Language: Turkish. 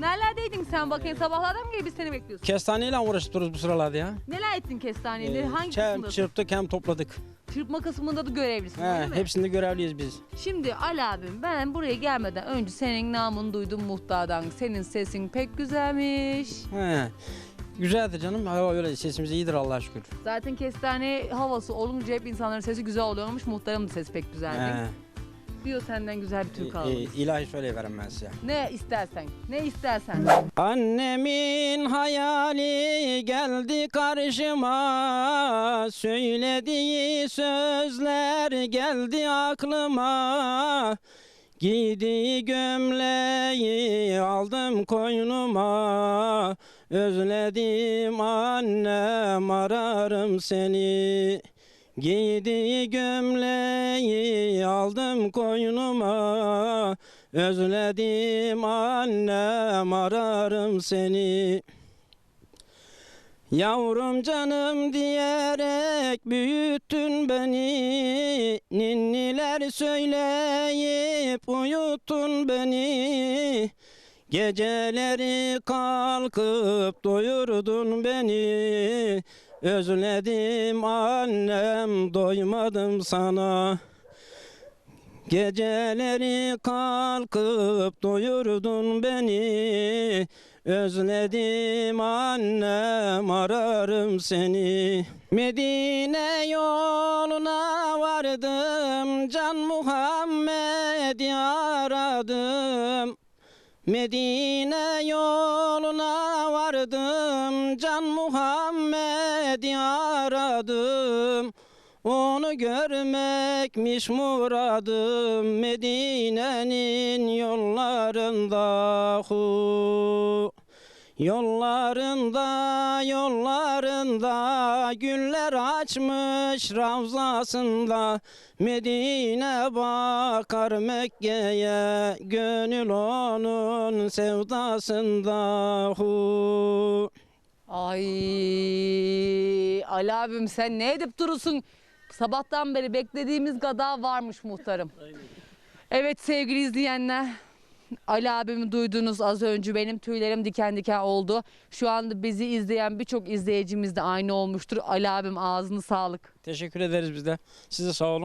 Nerelerdeydin sen bakayım sabahlardan mı gelip biz seni bekliyorsun? Kestaneyle uğraşıp dururuz bu sıralarda ya. Neler ettin kestaneleri? Ee, Hangi hem kısmında? çırptık hem topladık. Çırpma kısmında da görevlisin He, öyle mi? hepsinde görevliyiz biz. Şimdi Ali abim ben buraya gelmeden önce senin namını duydum muhtardan. Senin sesin pek güzelmiş. He. Güzeldir canım. Hava öyle sesimiz iyidir Allah'a şükür. Zaten kestane havası olunca hep insanların sesi güzel oluyormuş. Muhtarım da sesi pek güzeldi. He. Diyor senden güzel bir Türk E, alalım. e, ilahi söyleyiverem ben size. Ne istersen, ne istersen. Annemin hayali geldi karşıma Söylediği sözler geldi aklıma Giydiği gömleği aldım koynuma Özledim annem ararım seni Giydiği gömleği aldım koynuma. Özledim annem ararım seni. Yavrum canım diyerek büyüttün beni. Ninniler söyleyip uyuttun beni. Geceleri kalkıp doyurdun beni. Özledim annem doymadım sana Geceleri kalkıp doyurdun beni. Özledim annem ararım seni. Medine yoluna vardım Can Muhammed'i aradım Medine yoluna vardım Can Muhammed'i aradım onu görmekmiş muradım Medine'nin yollarında hu Yollarında yollarında güller açmış ravzasında Medine bakar Mekke'ye gönül onun sevdasında hu Ay Ali abim sen ne edip durursun? Sabahtan beri beklediğimiz gada varmış muhtarım. Evet sevgili izleyenler. Ali abimi duydunuz az önce benim tüylerim diken diken oldu. Şu anda bizi izleyen birçok izleyicimiz de aynı olmuştur. Ali abim ağzını sağlık. Teşekkür ederiz biz de. Size sağ olun.